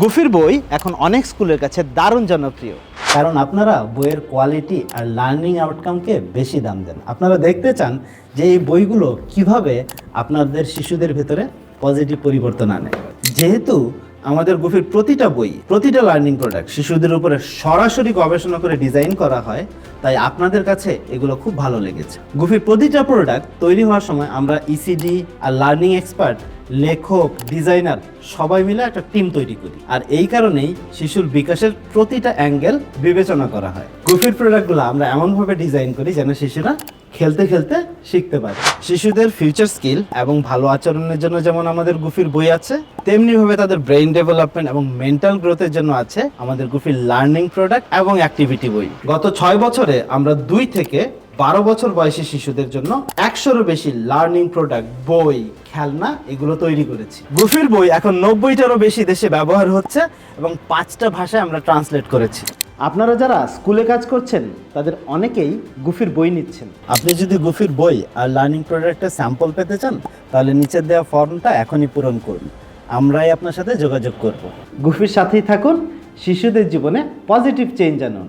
গুফির বই এখন অনেক স্কুলের কাছে দারুণ জনপ্রিয়। কারণ আপনারা বইয়ের কোয়ালিটি আর লার্নিং আউটকামকে বেশি দাম দেন। আপনারা দেখতে চান যে এই বইগুলো কীভাবে আপনাদের শিশুদের ভেতরে পজিটিভ পরিবর্তন আনে। যেহেতু আমাদের গুফির প্রতিটা বই, প্রতিটা লার্নিং প্রোডাক্ট শিশুদের উপরে সরাসরি গবেষণা করে ডিজাইন করা হয়, তাই আপনাদের কাছে এগুলো খুব ভালো লেগেছে। গুফির প্রতিটা প্রোডাক্ট তৈরি হওয়ার সময় আমরা ইসিডি আর লার্নিং এক্সপার্ট লেখক ডিজাইনার সবাই মিলে একটা টিম তৈরি করি। আর এই কারণেই শিশুর বিকাশের প্রতিটা অ্যাঙ্গেল বিবেচনা করা হয়। গুফির প্রোডাক্টগুলো আমরা এমনভাবে ডিজাইন করি যেন শিশুরা খেলতে খেলতে শিখতে পারে। শিশুদের ফিউচার স্কিল এবং ভালো আচরণের জন্য যেমন আমাদের গুফির বই আছে তেমনি ভাবে তাদের ব্রেইন ডেভেলপমেন্ট এবং মেন্টাল গ্রোথের জন্য আছে আমাদের গুফির লার্নিং প্রোডাক্ট এবং অ্যাক্টিভিটি বই। গত ছয় বছরে আমরা দুই থেকে বারো বছর বয়সী শিশুদের জন্য একশোরও বেশি লার্নিং প্রোডাক্ট বই, খেলনা এগুলো তৈরি করেছি। গুফির বই এখন নব্বইটারও বেশি দেশে ব্যবহার হচ্ছে এবং পাঁচটা ভাষায় আমরা ট্রান্সলেট করেছি। আপনারা যারা স্কুলে কাজ করছেন তাদের অনেকেই গুফির বই নিচ্ছেন। আপনি যদি গুফির বই আর লার্নিং প্রোডাক্টের স্যাম্পল পেতে চান তাহলে নিচের দেওয়া ফর্মটা এখনই পূরণ করুন। আমরাই আপনার সাথে যোগাযোগ করব। গুফির সাথেই থাকুন শিশুদের জীবনে পজিটিভ চেঞ্জ আনুন।